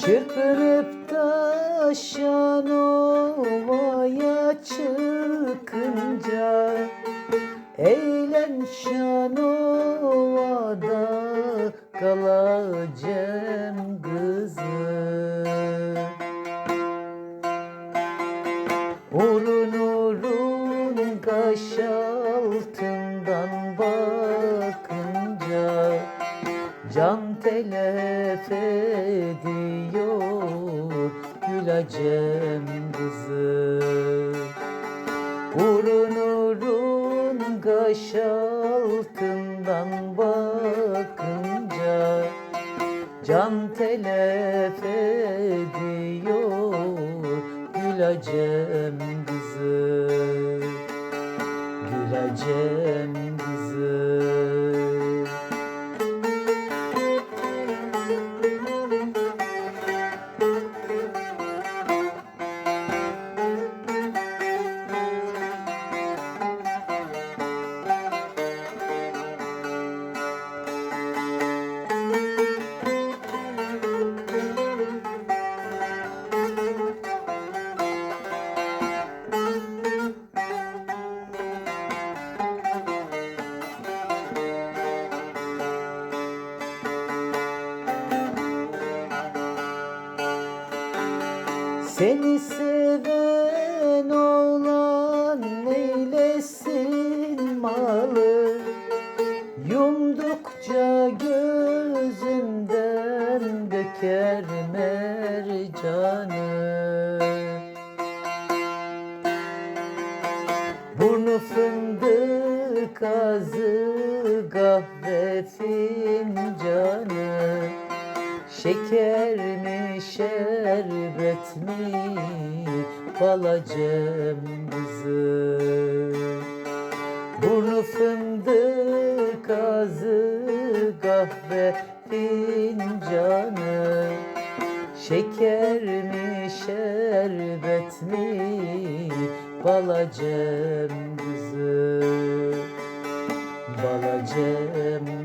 Çırpınıp taşan ovaya çıkınca Eğlen şan ovada kalacağım kızım Urun urun kaş altından Can telef ediyor gülacem kızım Urun urun kaş altından bakınca. Can telef ediyor gülacem kızım Gülacem kızım Seni seven oğlan neylesin malı? Yumdukça gözünden döker mercanı Burnu fındık ağzı kahve fincanı Şeker şerbet mi balacem kızım Burnu fındık ağzı kahve fincanı. Şeker mi şerbet mi balacem kızım Balacem